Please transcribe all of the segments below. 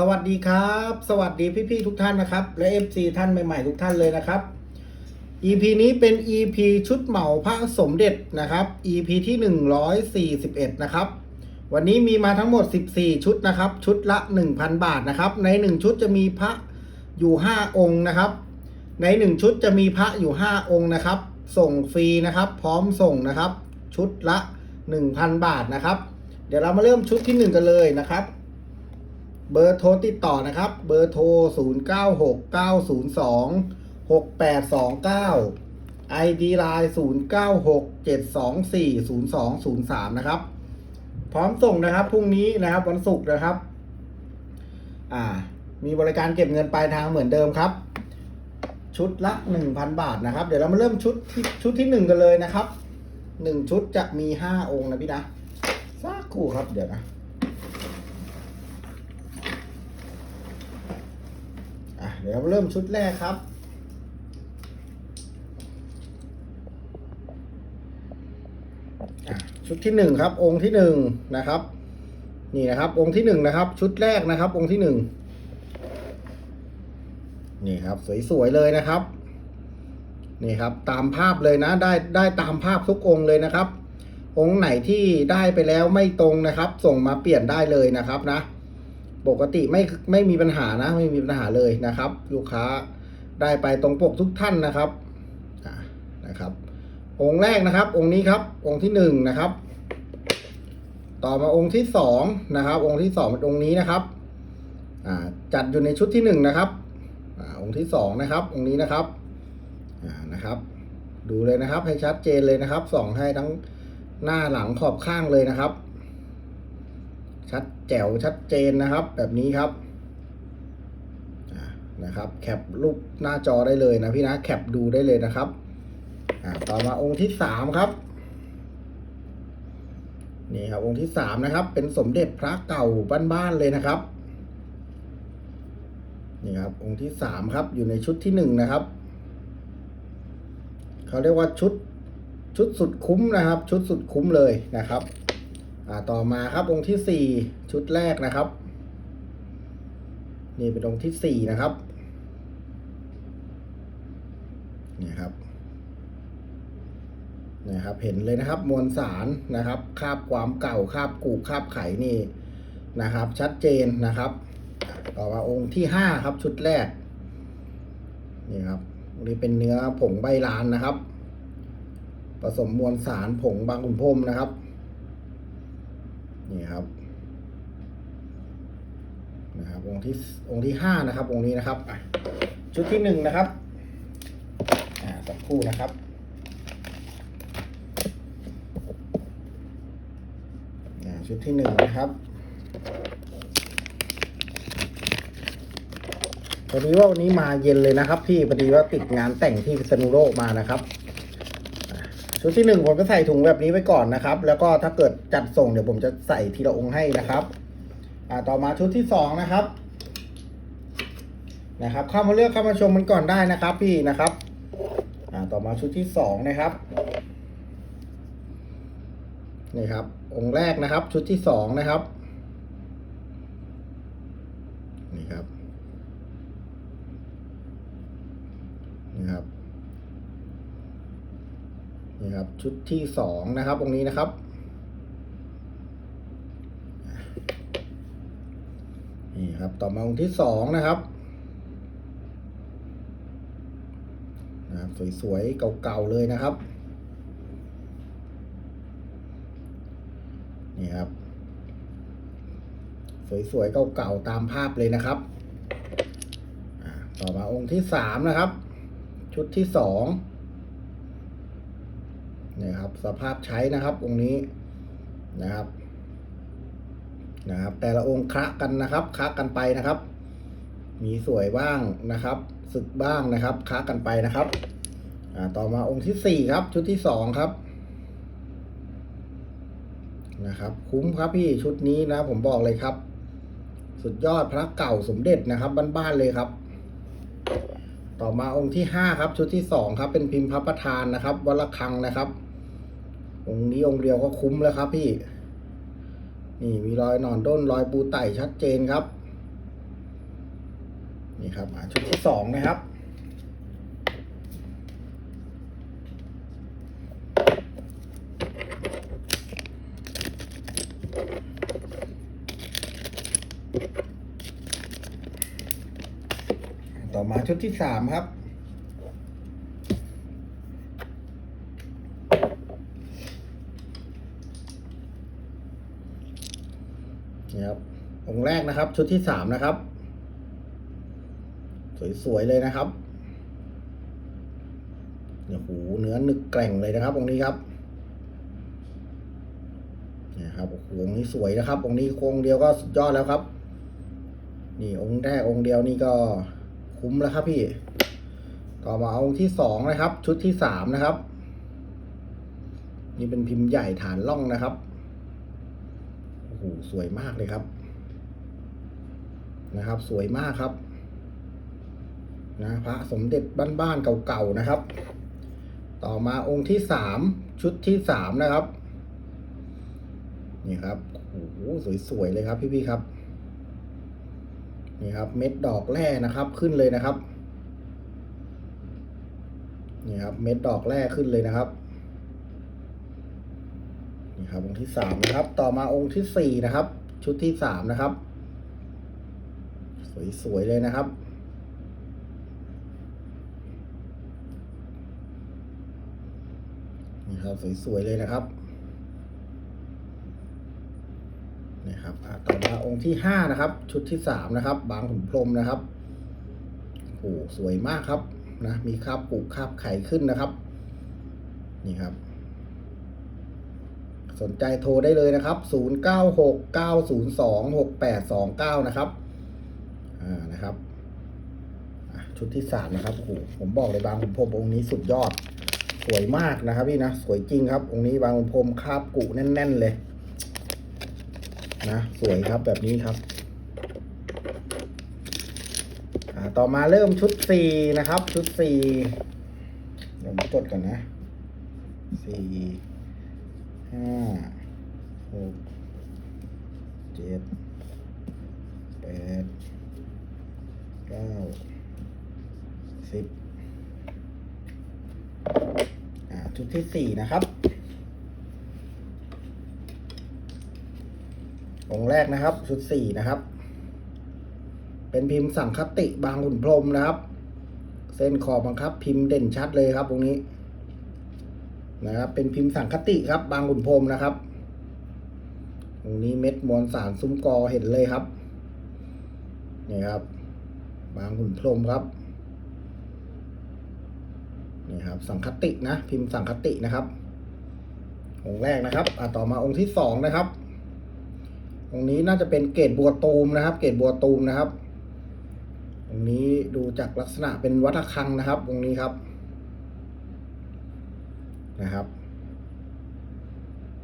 สวัสดีครับ สวัสดีพี่ๆทุกท่านนะครับ และ FC ท่านใหม่ๆทุกท่านเลยนะครับ EP นี้เป็น EP ชุดเหมาพระสมเด็จนะครับ EP ที่ 141 นะครับ วันนี้มีมาทั้งหมด 14 ชุดนะครับ ชุดละ 1,000 บาทนะครับ ใน 1 ชุดจะมีพระอยู่ 5 องค์นะครับ ใน 1 ชุดจะมีพระอยู่ 5 องค์นะครับ ส่งฟรีนะครับ พร้อมส่งนะครับ ชุดละ 1,000 บาทนะครับ เดี๋ยวเรามาเริ่มชุดที่ 1 กันเลยนะครับ เบอร์โทรติดต่อนะครับ เบอร์โทร 0 9 6 9 0 2 6 8 2 9 ID Line 0 9 6 7 2 4 0 2 0 3 นะครับ พร้อมส่งนะครับพรุ่งนี้นะครับวันศุกร์นะครับ อ่า มีบริการเก็บเงินปลายทางเหมือนเดิมครับ ชุดละ 1,000 บาทนะครับ เดี๋ยวเรามาเริ่มชุดที่ชุดที่ 1 กันเลยนะครับ 1 ชุดจะมี 5 องค์นะพี่นะสักครู่ครับเดี๋ยวนะ อะเดี๋ยวเริ่มชุดแรกครับ ชุดที่หนึ่งครับ องค์ที่หนึ่งนะครับ นี่นะครับ องค์ที่หนึ่งนะครับ ชุดแรกนะครับ องค์ที่หนึ่งนี่ครับ สวย ๆ เลยนะครับ นี่ครับ ตามภาพเลยนะ ได้ได้ตามภาพทุกองค์เลยนะครับ องค์ไหนที่ได้ไปแล้วไม่ตรงนะครับ ส่งมาเปลี่ยนได้เลยนะครับนะ ปกติไม่ไม่มีปัญหานะไม่มีปัญหาเลยนะครับ ลูกค้าได้ไปตรงปกทุกท่านนะครับนะครับ องค์แรกนะครับ องค์นี้ครับ องค์ที่หนึ่งนะครับ ต่อมาองค์ที่สองนะครับ องค์ที่สองเป็นองค์นี้นะครับจัดอยู่ในชุดที่หนึ่งนะครับอองค์ที่สองนะครับ องค์นี้นะครับนะครับ ดูเลยนะครับ ให้ชัดเจนเลยนะครับส่องให้ทั้งหน้าหลังขอบข้างเลยนะครับ แจ๋วชัดเจนนะครับ แบบนี้ครับนะครับแคปรูปหน้าจอได้เลยนะพี่นะแคปดูได้เลยนะครับต่อมาองค์ที่สามครับนี่ครับองค์ที่สามนะครับ เป็นสมเด็จพระเก่าบ้านๆเลยนะครับนี่ครับองค์ที่สามครับอยู่ในชุดที่หนึ่งนะครับเขาเรียกว่าชุดชุดสุดคุ้มนะครับ ชุดสุดคุ้มเลยนะครับ ต่อมาครับองค์ที่สี่ชุดแรกนะครับ นี่เป็นองค์ที่สี่นะครับนี่ครับนี่ครับเห็นเลยนะครับมวลสารนะครับคาบความเก่าคาบกูคาบไขนี่นะครับ ชัดเจนนะครับ ต่อมาองค์ที่ห้าครับชุดแรกนี่ครับนนี้เป็นเนื้อผงใบลานนะครับ ผสมมวลสารผงบางขุนพรมนะครับ นี่ครับนะครับองค์ที่องค์ที่ห้านะครับ องค์นี้นะครับชุดที่หนึ่งนะครับอ่าสักคู่นะครับชุดที่หนึ่งนะครับพอดีว่าวันนี้มาเย็นเลยนะครับ พี่พอดีว่าติดงานแต่งที่พิษณุโลกมานะครับ ชุดที่หนึ่งผมก็ใส่ถุงแบบนี้ไว้ก่อนนะครับ แล้วก็ถ้าเกิดจัดส่งเดี๋ยวผมจะใส่ทีละองค์ให้นะครับ อ่าต่อมาชุดที่สองนะครับ นะครับเข้ามาเลือกเข้ามาชมมันก่อนได้นะครับ พี่นะครับ อ่าต่อมาชุดที่สองนะครับนี่ครับ องค์แรกนะครับ ชุดที่สองนะครับ นี่ครับ นี่ครับ นี่ครับ ชุดที่สองนะครับองค์นี้นะครับ นี่ครับต่อมาองค์ที่สองนะครับนะครับสวยๆเก่าๆเลยนะครับนี่ครับ สวยๆเก่าๆตามภาพเลยนะครับต่อมาองค์ที่สามนะครับ ชุดที่สอง นี่ครับ สภาพใช้นะครับองค์นี้นะครับนะครับ แต่ละองค์คละกันนะครับคละกันไปนะครับ มีสวยบ้างนะครับสึกบ้างนะครับคละกันไปนะครับอ่าต่อมาองค์ที่สี่ครับ ชุดที่สองครับนะครับ คุ้มครับพี่ชุดนี้นะ ผมบอกเลยครับ สุดยอดพระเก่าสมเด็จนะครับบ้านๆเลยครับ ต่อมาองค์ที่ห้าครับ ชุดที่สองครับ เป็นพิมพ์พระประธานนะครับวัดระฆังนะครับ องค์นี้องค์เดียวก็คุ้มแล้วครับพี่ นี่มีรอยหนอนด้นรอยปูไต่ชัดเจนครับ นี่ครับอ่าชุดที่สองนะครับต่อมาชุดที่สามครับ นี่ครับ องค์แรก นะครับ ชุดที่สามนะครับ สวยๆเลยนะครับเนี่ยโหเนื้อหนึกแกร่งเลยนะครับ องค์นี้ครับนี่ครับโอ้องนี้สวยนะครับ องค์นี้องค์เดียวก็สุดยอดแล้วครับ นี่องค์แรกองค์เดียวนี่ก็คุ้มแล้วครับพี่ ต่อมาองค์ที่สองนะครับ ชุดที่สามนะครับ นี่เป็นพิมพ์ใหญ่ฐานล่องนะครับโอ้โหสวยมากเลยครับ นะครับ สวยมากครับ นะพระสมเด็จบ้านๆเก่าๆนะครับ ต่อมาองค์ที่สามชุดที่สามนะครับ นี่ครับโอ้โหสวยๆเลยครับพี่ๆครับ นี่ครับ เม็ดดอกแร่นะครับขึ้นเลยนะครับนี่ครับ เม็ดดอกแร่ขึ้นเลยนะครับนี่ครับองค์ที่สามนะครับ ต่อมาองค์ที่สี่นะครับ ชุดที่สามนะครับ สวยๆเลยนะครับ นี่ครับสวยๆเลยนะครับนี่ครับต่อมาองค์ที่ห้านะครับ ชุดที่สามนะครับ บางขุนพรมนะครับโอ้โหสวยมากครับนะมีคราบปุกคราบไข่ขึ้นนะครับ นี่ครับ สนใจโทรได้เลยนะครับ 0969026829 นะครับ นะครับชุดที่สามนะครับโอ้โหผมบอกเลยบางขุนพรมองค์นี้สุดยอด สวยมากนะครับพี่นะสวยจริงครับ องค์นี้บางขุนพรมคาบกุแน่น ๆ เลย นะสวยครับแบบนี้ครับต่อมาเริ่มชุดสี่นะครับ ชุดสี่เดี๋ยวผมจดก่อนนะสี่ห้าหกเจ็ดแปด เก้าสิบอ่าชุดที่สี่นะครับ องค์แรกนะครับ ชุดสี่นะครับ เป็นพิมพ์สังคติบางขุนพรมนะครับ เส้นขอบบังคับ พิมพ์เด่นชัดเลยครับตรงนี้ นะครับ เป็นพิมพ์สังคติครับ บางขุนพรมนะครับตรงนี้เม็ดมวลสารซุ้มกอเห็นเลยครับนี่ครับ บางขุนพรมครับนี่ครับ สังคตินะ พิมพ์สังคตินะครับ องค์แรกนะครับอะต่อมาองค์ที่สองนะครับ องค์นี้น่าจะเป็นเกตบัวตูมนะครับ เกตบัวตูมนะครับ องค์นี้ดูจากลักษณะเป็นวัฒคังนะครับ องค์นี้ครับ นะครับ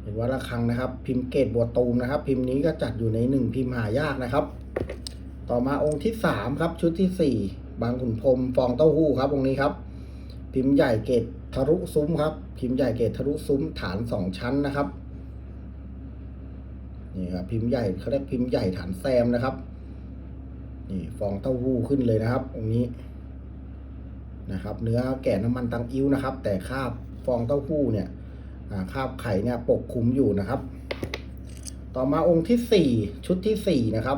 เป็นวัฒคังนะครับ พิมพ์เกตบัวตูมนะครับ พิมพ์นี้ก็จัดอยู่ในหนึ่งพิมพ์หายากนะครับ ต่อมาองค์ที่สามครับชุดที่สี่บางขุนพรมฟองเต้าหู้ครับองค์นี้ครับ พิมพ์ใหญ่เกตทะลุซุ้มครับ พิมพ์ใหญ่เกตทะลุซุ้มฐานสองชั้นนะครับนี่ครับพิมพ์ใหญ่เขาเรียกพิมพ์ใหญ่ฐานแซมนะครับนี่ฟองเต้าหู้ขึ้นเลยนะครับตรงนี้นะครับ เนื้อแก่น้ำมันตังอิ้วนะครับ แต่คาบฟองเต้าหู้เนี่ยคาบไข่เนี่ยปกคลุมอยู่นะครับ ต่อมาองค์ที่สี่ชุดที่สี่นะครับ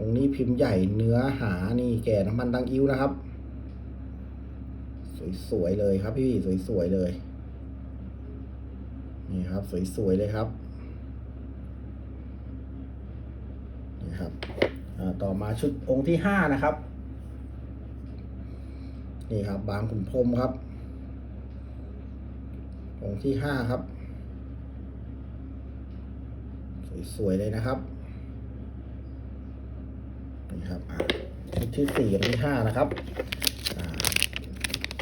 องค์นี้พิมพ์ใหญ่เนื้อหานี่แก่น้ำมันตังอิ้วนะครับ สวยๆเลยครับพี่สวยๆเลย นี่ครับสวยๆเลยครับนี่ครับต่อมาชุดองค์ที่ห้านะครับ นี่ครับ บางขุนพรมครับ องค์ที่ห้าครับ สวยๆเลยนะครับ นี่ครับชุดที่สี่กับที่ห้านะครับอ่า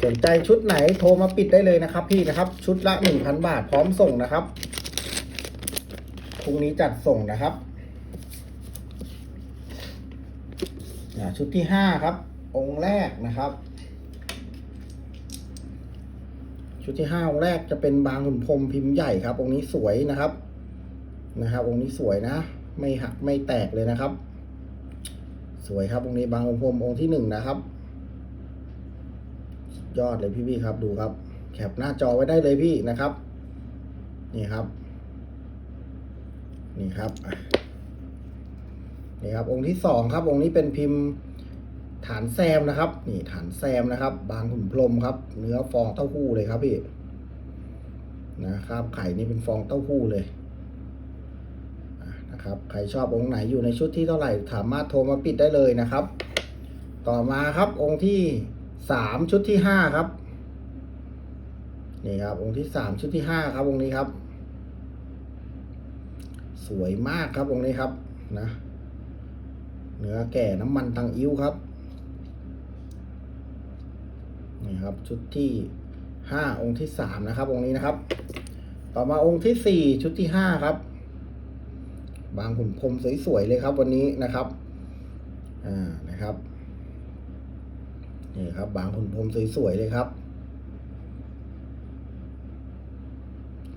สนใจชุดไหนโทรมาปิดได้เลยนะครับ พี่นะครับ ชุดละหนึ่งพันบาทพร้อมส่งนะครับพรุ่งนี้จัดส่งนะครับชุดที่ห้าครับ องค์แรกนะครับ ชุดที่ห้าองค์แรกจะเป็นบางขุนพรมพิมพ์ใหญ่ครับ องค์นี้สวยนะครับ นะครับ องค์นี้สวยนะ ไม่หักไม่แตกเลยนะครับ สวยครับองค์นี้บางองค์พรมองค์ที่หนึ่งนะครับยอดเลยพี่พี่ครับดูครับ แคปหน้าจอไว้ได้เลยพี่นะครับ นี่ครับ นี่ครับนี่ครับ องค์ที่สองครับ องค์นี้เป็นพิมพ์ฐานแซมนะครับ นี่ฐานแซมนะครับ บางขุนพรมครับ เนื้อฟองเต้าหู้เลยครับพี่นะครับไข่นี่เป็นฟองเต้าหู้เลย นะครับ ใครชอบองค์ไหนอยู่ในชุดที่เท่าไหร่สามารถโทรมาปิดได้เลยนะครับ ต่อมาครับองค์ที่สามชุดที่ห้าครับนี่ครับองค์ที่สามชุดที่ห้าครับองค์นี้ครับ สวยมากครับองค์นี้ครับนะเนื้อแก่น้ำมันตังอิ้วครับนี่ครับชุดที่ห้าองค์ที่สามนะครับองค์นี้นะครับ ต่อมาองค์ที่สี่ชุดที่ห้าครับ บางขุนพรมสวยๆเลยครับ วันนี้นะครับ อ่านะครับนี่ครับ บางขุนพรมสวยๆเลยครับ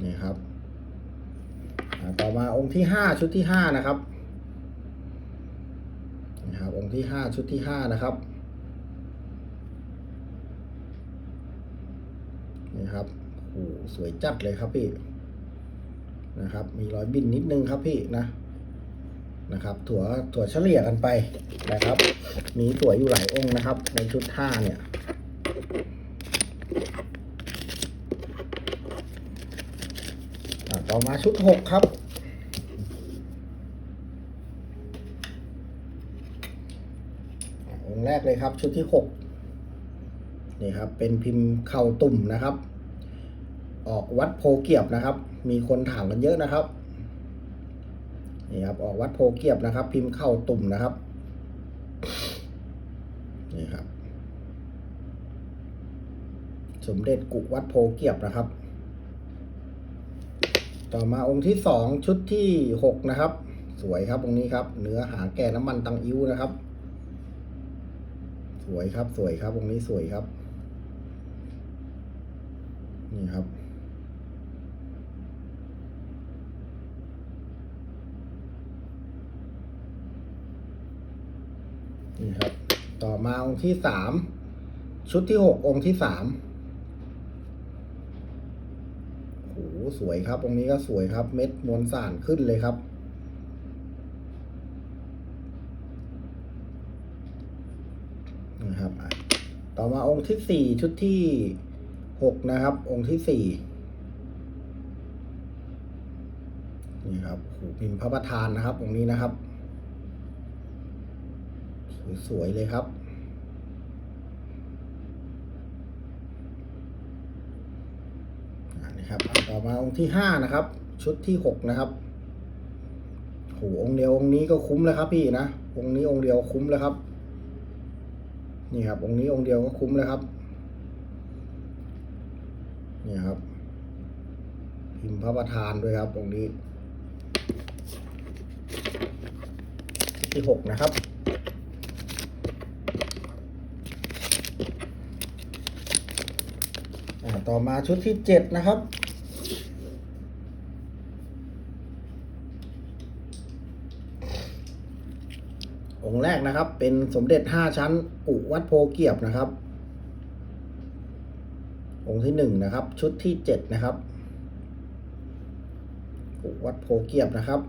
นี่ครับต่อมาองค์ที่ห้าชุดที่ห้านะครับนะครับองค์ที่ห้าชุดที่ห้านะครับนี่ครับโอ้โหสวยจัดเลยครับพี่นะครับ มีรอยบินนิดนึงครับพี่นะ นะครับ ถั่วถั่วเฉลี่ยกันไปนะครับ มีถั่วอยู่หลายองค์นะครับ ในชุดห้าเนี่ยต่อมาชุดหกครับอ่าองค์แรกเลยครับ ชุดที่หกนี่ครับ เป็นพิมพ์เข่าตุ่มนะครับ ออกวัดโพเกียบนะครับ มีคนถามกันเยอะนะครับ นี่ครับ ออกวัดโพเกียบนะครับ พิมพ์เข่าตุ่มนะครับ นี่ครับ สมเด็จกุวัดโพเกียบนะครับ ต่อมาองค์ที่สองชุดที่หกนะครับ สวยครับองค์นี้ครับ เนื้อหาแก่น้ำมันตังอิ้วนะครับ สวยครับ สวยครับองค์นี้สวยครับ นี่ครับ นี่ครับ ต่อมาองค์ที่สามชุดที่หกองค์ที่สามโหสวยครับตรงนี้ก็สวยครับ เม็ดมวลสารขึ้นเลยครับ นะครับต่อมาองค์ที่สี่ชุดที่หกนะครับ องค์ที่สี่นี่ครับโอ้โหพิมพ์พระประธานนะครับ องค์นี้นะครับ สวยๆเลยครับ นะครับ ต่อมาองค์ที่ห้านะครับ ชุดที่หกนะครับโหองค์เดียวองค์นี้ก็คุ้มแล้วครับพี่นะ องค์นี้องค์เดียวคุ้มแล้วครับ นี่ครับ องค์นี้องค์เดียวก็คุ้มแล้วครับ นี่ครับ พิมพ์พระประธานด้วยครับ องค์นี้ที่หกนะครับ อ่า ต่อมาชุดที่เจ็ดนะครับ องค์แรกนะครับ เป็นสมเด็จห้าชั้นอุวัดโพเกียบนะครับ องค์ที่หนึ่งนะครับ ชุดที่เจ็ดนะครับอุวัดโพเกียบนะครับ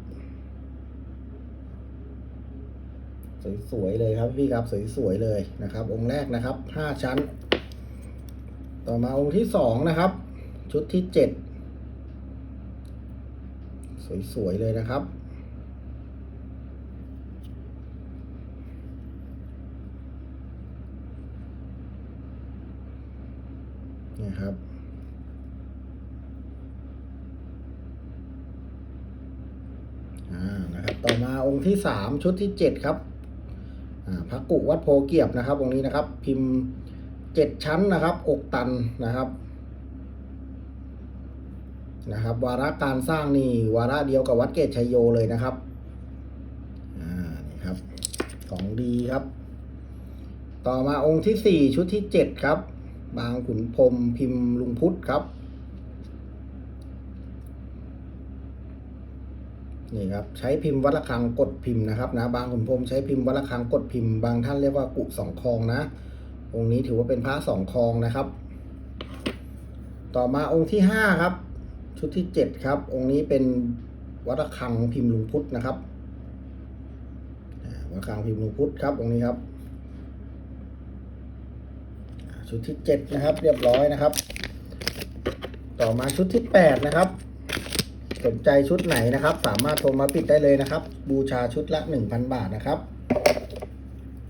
สวยๆเลยครับพี่ครับสวยๆเลยนะครับ องค์แรกนะครับห้าชั้น ต่อมาองค์ที่สองนะครับ ชุดที่เจ็ดสวย ๆ เลยนะครับ นี่ครับอ่านะครับ ต่อมาองค์ที่สามชุดที่เจ็ดครับอ่าพระกุวัดโพเกียบนะครับองค์นี้นะครับ พิมพ์ เจ็ดชั้นนะครับอกตันนะครับนะครับ วาระการสร้างนี่วาระเดียวกับวัดเกตชัยโยเลยนะครับอ่านี่ครับของดีครับ ต่อมาองค์ที่สี่ชุดที่เจ็ดครับ บางขุนพรมพิมพ์ลุงพุทธครับนี่ครับใช้พิมพ์วัดระฆังกดพิมพ์นะครับนะบางขุนพรมใช้พิมพ์วัดระฆังกดพิมพ์บางท่านเรียกว่ากุสองคองนะ องค์นี้ถือว่าเป็นพระสองคองนะครับ ต่อมาองค์ที่ห้าครับ ชุดที่เจ็ดครับ องค์นี้เป็นวัดระฆังพิมพ์ลุงพุทธนะครับวัดระฆังพิมพ์ลุงพุทธครับ องค์นี้ครับ ชุดที่เจ็ดนะครับ เรียบร้อยนะครับ ต่อมาชุดที่แปดนะครับสนใจชุดไหนนะครับ สามารถโทรมาปิดได้เลยนะครับ บูชาชุดละ 1,000 บาทนะครับ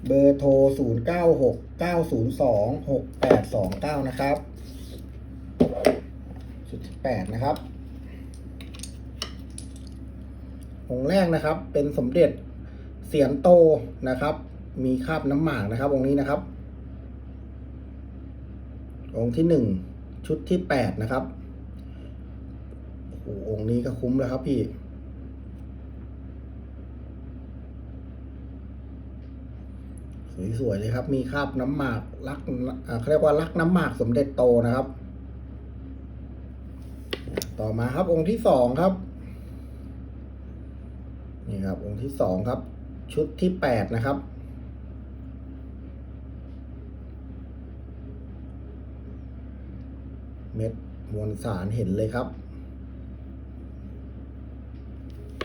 เบอร์โทร 0 9 6 9 0 2 6 8 2 9 นะครับ ชุดที่ 8 นะครับ องค์แรกนะครับ เป็นสมเด็จเสียนโตนะครับ มีคราบน้ำหมากนะครับ องค์นี้นะครับ องค์ที่หนึ่งชุดที่แปดนะครับโอ้องค์นี้ก็คุ้มแล้วครับพี่ สวยๆเลยครับ มีคราบน้ำหมากลักเขาเรียกว่าลักน้ำหมากสมเด็จโตนะครับ ต่อมาครับองค์ที่สองครับนี่ครับ องค์ที่สองครับ ชุดที่แปดนะครับเม็ดมวลสารเห็นเลยครับ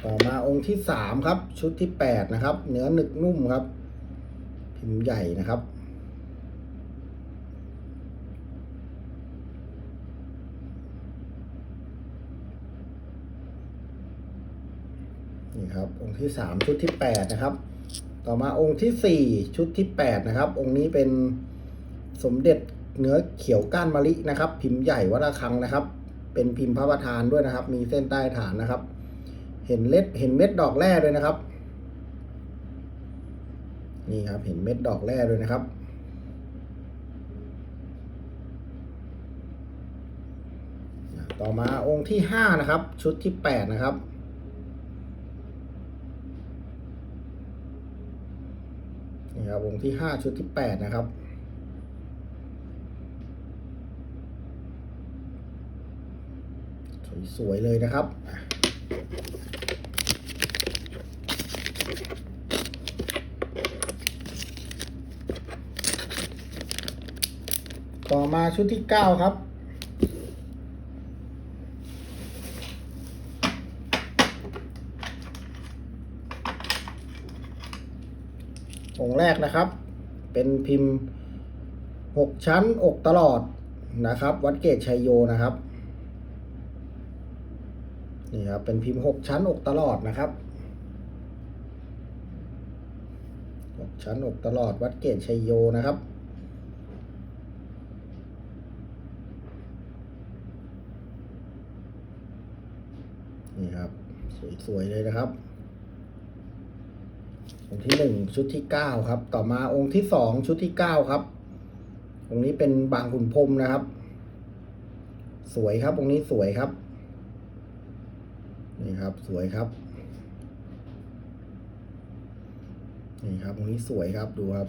ต่อมาองค์ที่สามครับ ชุดที่แปดนะครับ เนื้อหนึกนุ่มครับ พิมพ์ใหญ่นะครับ นี่ครับองค์ที่สามชุดที่แปดนะครับ ต่อมาองค์ที่สี่ชุดที่แปดนะครับ องค์นี้เป็นสมเด็จเนื้อเขียวก้านมะลินะครับ พิมพ์ใหญ่วัดระฆังนะครับ เป็นพิมพ์พระประธานด้วยนะครับ มีเส้นใต้ฐานนะครับ เห็นเล็ดเห็นเม็ดดอกแร่ด้วยนะครับ นี่ครับเห็นเม็ดดอกแร่ด้วยนะครับ ต่อมาองค์ที่ห้านะครับ ชุดที่แปดนะครับนี่ครับองค์ที่ห้าชุดที่แปดนะครับสวยๆเลยนะครับ ต่อมาชุดที่เก้าครับ องค์แรกนะครับ เป็นพิมพ์หกชั้นอกตลอดนะครับ วัดเกตชัยโยนะครับ นี่ครับ เป็นพิมพ์หกชั้นอกตลอดนะครับหกชั้นอกตลอดวัดเกตชัยโยนะครับ นี่ครับ สวยเลยนะครับ องค์ที่หนึ่งชุดที่เก้าครับ ต่อมาองค์ที่สองชุดที่เก้าครับ องค์นี้เป็นบางขุนพรมนะครับ สวยครับ องค์นี้สวยครับ นี่ครับสวยครับนี่ครับองค์นี้สวยครับดูครับ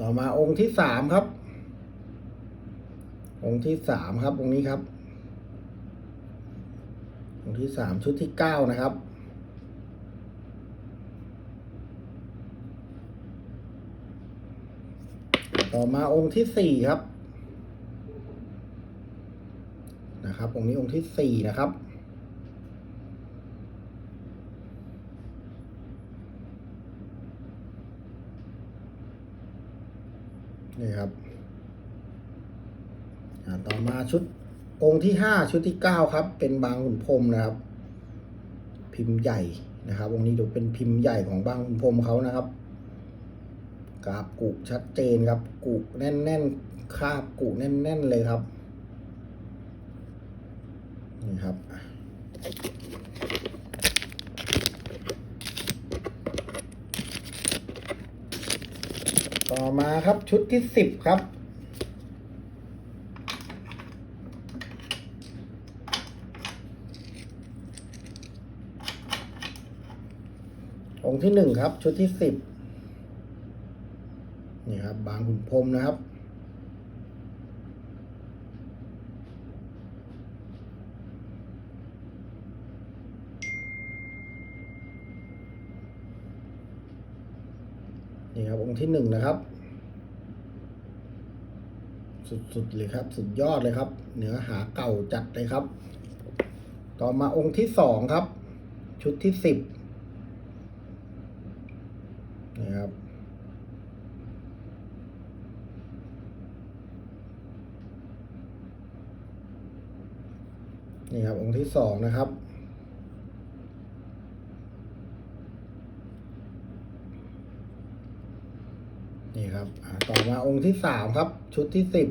ต่อมาองค์ที่สามครับ องค์ที่สามครับ องค์นี้ครับ องค์ที่สามชุดที่เก้านะครับ ต่อมาองค์ที่สี่ครับ นะครับ องค์นี้องค์ที่สี่นะครับ นี่ครับต่อมาชุดองค์ที่ห้าชุดที่เก้าครับ เป็นบางขุนพรมนะครับ พิมพ์ใหญ่นะครับองค์นี้ดูเป็นพิมพ์ใหญ่ของบางขุนพรมเขานะครับกราบกุชัดเจนครับ กุแน่นๆคาบกุแน่นๆเลยครับนี่ครับ่อมาครับชุดที่สิบครับ องค์ที่หนึ่งครับ ชุดที่สิบนี่ครับ บางขุนพรมนะครับ นี่ครับ องค์ที่หนึ่งนะครับ สุดๆเลยครับ สุดยอดเลยครับเนื้อหาเก่าจัดเลยครับ ต่อมาองค์ที่สองครับ ชุดที่สิบนะครับนี่ครับองค์ที่สองนะครับ นี่ครับต่อมาองค์ที่สามครับ ชุดที่สิบ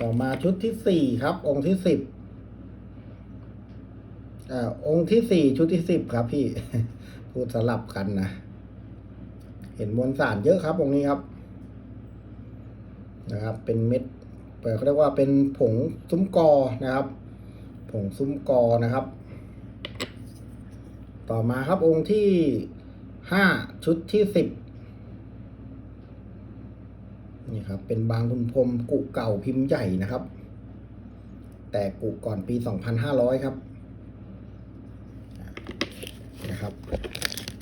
ต่อมาชุดที่สี่ครับ องค์ที่สิบอ่าองค์ที่สี่ชุดที่สิบครับพี่พูดสลับกันนะ เห็นมวลสารเยอะครับองค์นี้ครับ นะครับ เป็นเม็ดเปิดเขาเรียกว่าเป็นผงซุ้มกอนะครับ ผงซุ้มกอนะครับ ต่อมาครับองค์ที่ห้าชุดที่สิบนี่ครับ เป็นบางคุณพรมกุเก่าพิมพ์ใหญ่นะครับ แต่กุก่อนปีสองพันห้าร้อยครับนะครับ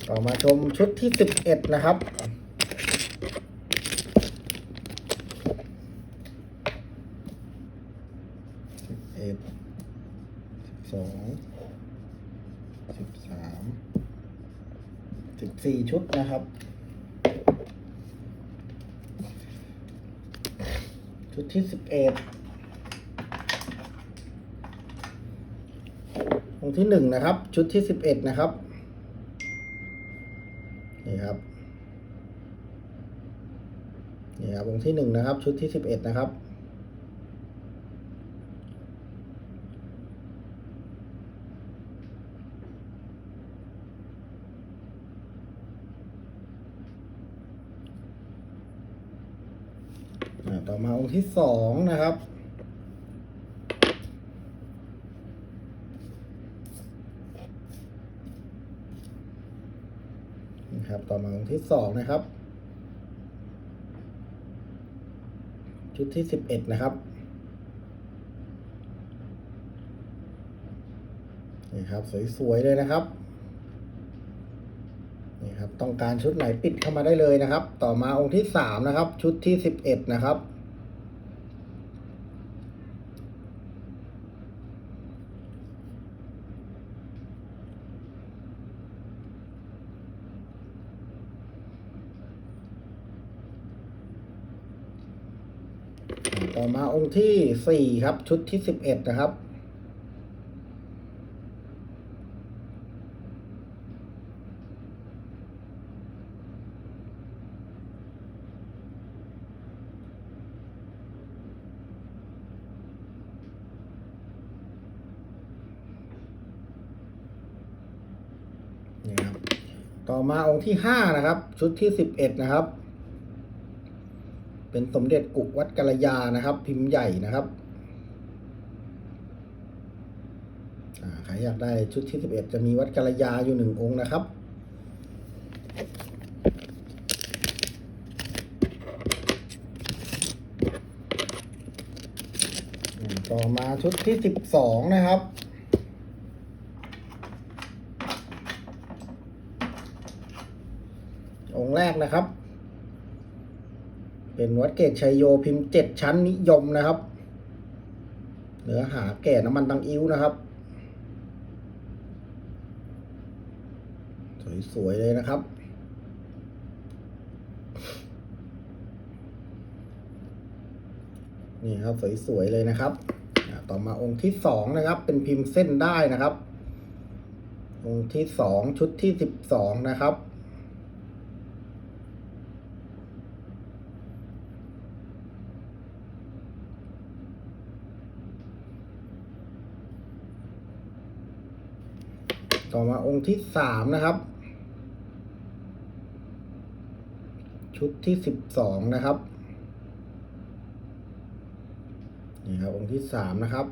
ต่อมาชมชุดที่สิบเอ็ดนะครับ สิบเอ็ดสิบสองสิบสาม สี่ชุดนะครับ ชุดที่สิบเอ็ดองที่หนึ่งนะครับ ชุดที่สิบเอ็ดนะครับ นี่ครับ นี่ครับองที่หนึ่งนะครับ ชุดที่สิบเอ็ดนะครับ อ่ อมาองค์ที่สองนะครับ นะครับ ต่อมาองค์ที่สองนะครับ ชุดที่สิบเอ็ดนะครับนี่ครับ สวยๆเลยนะครับนี่ครับต้องการชุดไหนปิดเข้ามาได้เลยนะครับ ต่อมาองค์ที่สามนะครับ ชุดที่สิบเอ็ดนะครับ ต่ อมาองค์ที่สี่ครับ ชุดที่สิบเอ็ดนะครับนี่ครับ ต่อมาองค์ที่ห้านะครับ ชุดที่สิบเอ็ดนะครับ เป็นสมเด็จกุวัดกัลยานะครับ พิมพ์ใหญ่นะครับใครอยากได้ชุดที่สิบเอ็ดจะมีวัดกัลยาอยู่หนึ่งองค์นะครับต่อมาชุดที่สิบสองนะครับองค์แรกนะครับ เป็นวัดเกตชัยโยพิมพ์เจ็ดชั้นนิยมนะครับ เนื้อหาแก่น้ำมันตังอิ้วนะครับ สวย ๆ เลยนะครับ นี่ครับ สวย ๆ เลยนะครับ ต่อมาองค์ที่สองนะครับ เป็นพิมพ์เส้นได้นะครับ องค์ที่สองชุดที่สิบสองนะครับ ต่อมาองค์ที่สามนะครับ ชุดที่สิบสองนะครับนี่ครับองค์ที่สามนะครับ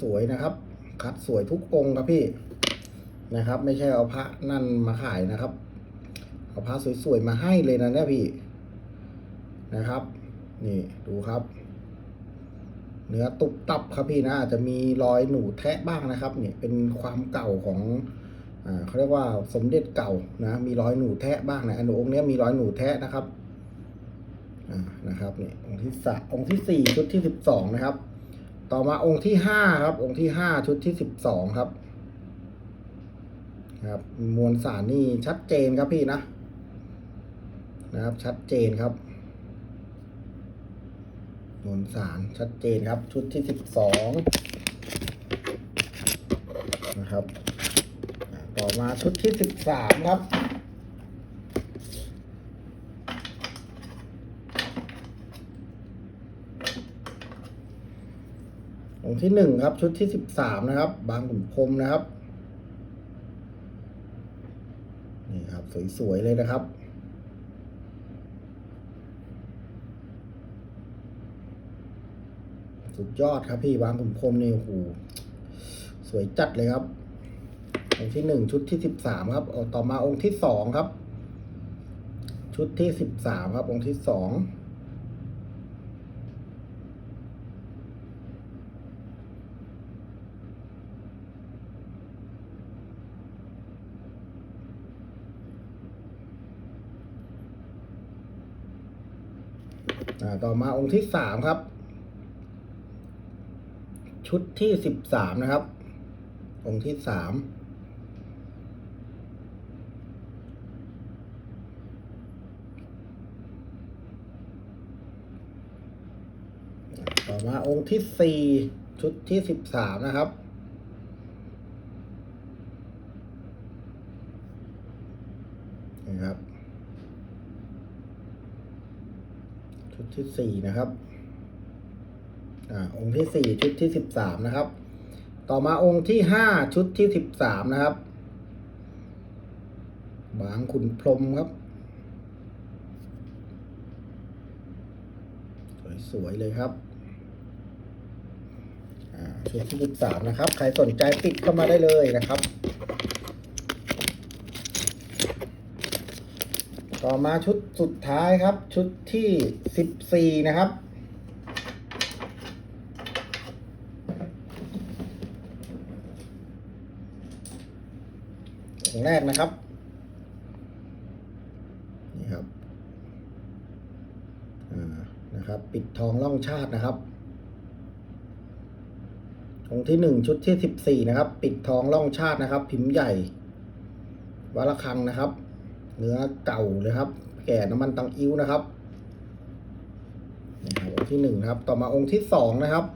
สวยๆนะครับ คัดสวยทุกองค์ครับพี่นะครับ ไม่ใช่เอาพระนั่นมาขายนะครับ เอาพระสวยๆมาให้เลยนะเนี่ยพี่นะครับ นี่ดูครับ เนื้อตุบตับครับพี่นะอาจจะมีรอยหนูแทะบ้างนะครับเนี่ยเป็นความเก่าของอ่าเขาเรียกว่าสมเด็จเก่านะมีรอยหนูแทะบ้างนะอันองค์เนี้ยมีรอยหนูแทะนะครับอ่านะครับเนี่ยองค์ที่สามองค์ที่สี่ชุดที่สิบสองนะครับ ต่อมาองค์ที่ห้าครับ องค์ที่ห้าชุดที่สิบสองครับครับมวลสารนี่ชัดเจนครับพี่นะนะครับ ชัดเจนครับ มวลสารชัดเจนครับ ชุดที่สิบสองนะครับ ต่อมาชุดที่สิบสามครับองค์ที่หนึ่งครับ ชุดที่สิบสามนะครับ บางขุนพรมนะครับ นี่ครับ สวย ๆ เลยนะครับ สุด ยอดครับพี่บางขุนพรหมนี่โอ้โหสวยจัดเลยครับ องค์ที่หนึ่งชุดที่สิบสามครับเอาต่อมาองค์ที่สองครับ ชุดที่สิบสามครับ องค์ที่สองอ่าต่อมาองค์ที่สามครับ ชุดที่สิบสามนะครับ องค์ที่สามต่อมาองค์ที่สี่ชุดที่สิบสามนะครับนี่ครับ ชุดที่สี่นะครับ องค์ที่สี่ชุดที่สิบสามนะครับ ต่อมาองค์ที่ห้าชุดที่สิบสามนะครับ บางขุนพรมครับ สวยๆเลยครับชุดที่สิบสามนะครับ ใครสนใจติดเข้ามาได้เลยนะครับ ต่อมาชุดสุดท้ายครับ ชุดที่สิบสี่นะครับ องค์แรกนะครับ นี่ครับอ่านะครับ ปิดทองล่องชาตินะครับองค์ที่หนึ่งชุดที่สิบสี่นะครับ ปิดทองล่องชาตินะครับ พิมพ์ใหญ่วัดระฆังนะครับ เนื้อเก่าเลยครับ แก่น้ำมันตังอิ้วนะครับนี่ครับองค์ที่หนึ่งครับ ต่อมาองค์ที่สองนะครับ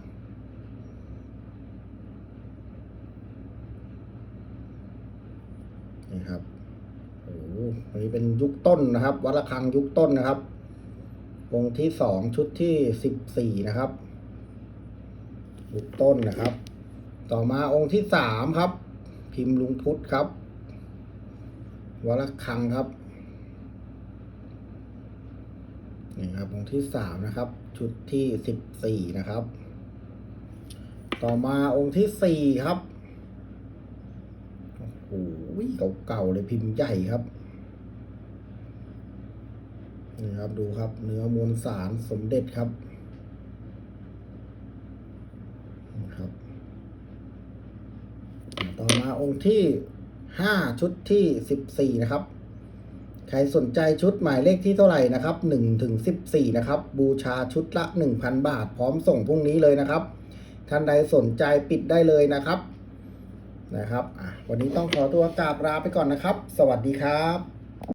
นี่ครับโอ้โหอั นี้เป็นยุคต้นนะครับ วัดระฆังยุคต้นนะครับ องค์ที่สองชุดที่สิบสี่นะครับ ยุคต้นนะครับ ต่อมาองค์ที่สามครับ พิมพ์ลุงพุทธครับ วัดระฆังครับนี่ครับองค์ที่สามนะครับ ชุดที่สิบสี่นะครับ ต่อมาองค์ที่สี่ครับโอ้โหเก่าๆเลยพิมพ์ใหญ่ครับ นี่ครับดูครับ เนื้อมวลสารสมเด็จครับนี่ครับ ต่อมาองค์ที่ห้าชุดที่สิบสี่นะครับ ใครสนใจชุดหมายเลขที่เท่าไหร่นะครับหนึ่งถึงสิบสี่นะครับ บูชาชุดละหนึ่งพันบาท พร้อมส่งพรุ่งนี้เลยนะครับ ท่านใดสนใจปิดได้เลยนะครับนะครับวันนี้ต้องขอตัวกราบลาไปก่อนนะครับ สวัสดีครับ